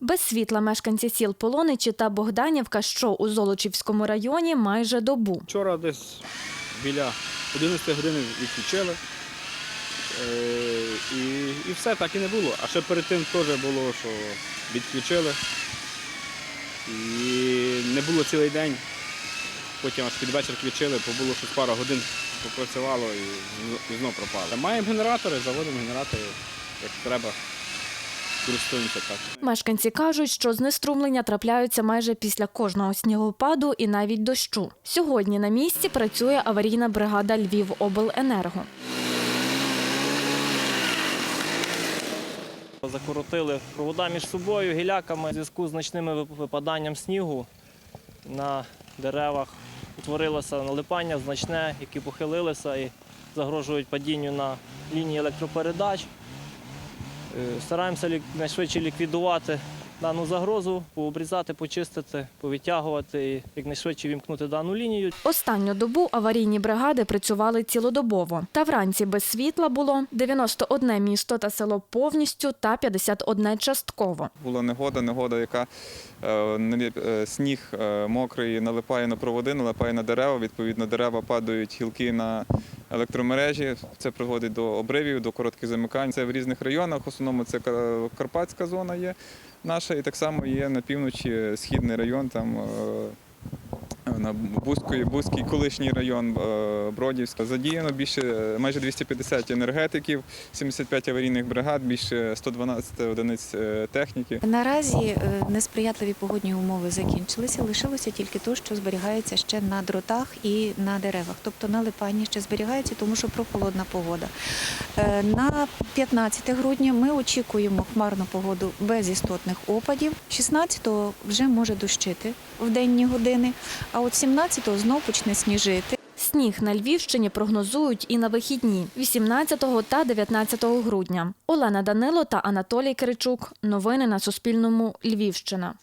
Без світла мешканці сіл Полоничі та Богданівка, що у Золочівському районі, майже добу. Вчора десь біля 11 години відключили. Е, і, і все так і не було. А ще перед тим теж було, що відключили. І не було цілий день. Потім аж під вечір включили, побуло щось пару годин попрацювало і, зно- і знов пропало. Маємо генератори, заводимо генератори, як треба. Користуємося так. Мешканці кажуть, що знеструмлення трапляються майже після кожного снігопаду і навіть дощу. Сьогодні на місці працює аварійна бригада Львівобленерго. Закоротили провода між собою гіляками. У зв'язку з значним випаданням снігу на деревах утворилося налипання значне, які похилилися і загрожують падінню на лінії електропередач. Е, Стараємося найшвидше ліквідувати дану загрозу, пообрізати, почистити, повитягувати і якнайшвидше вімкнути дану лінію. Останню добу аварійні бригади працювали цілодобово. Та вранці без світла було 91 місто та село повністю та 51 частково. Була негода, негода, яка е, е, сніг е, мокрий налипає на проводи, налипає на дерева. Відповідно, дерева падають гілки на електромережі. Це приводить до обривів, до коротких замикань. Це в різних районах. В основному це Карпатська зона є наша, і так само є на півночі східний район. Там е, на Бузької, Бузький колишній район е, Бродівська. Задіяно більше е, майже 250 енергетиків, 75 аварійних бригад, більше 112 одиниць е, техніки. Наразі несприятливі погодні умови закінчилися. Лишилося тільки те, що зберігається ще на дротах і на деревах. Тобто налипання ще зберігається, тому що прохолодна погода. На 15 грудня ми очікуємо хмарну погоду без істотних опадів. 16-го вже може дощити в денні години, а от 17-го знов почне сніжити. Сніг на Львівщині прогнозують і на вихідні 18 та 19 грудня. Олена Данило та Анатолій Киричук. Новини на Суспільному. Львівщина.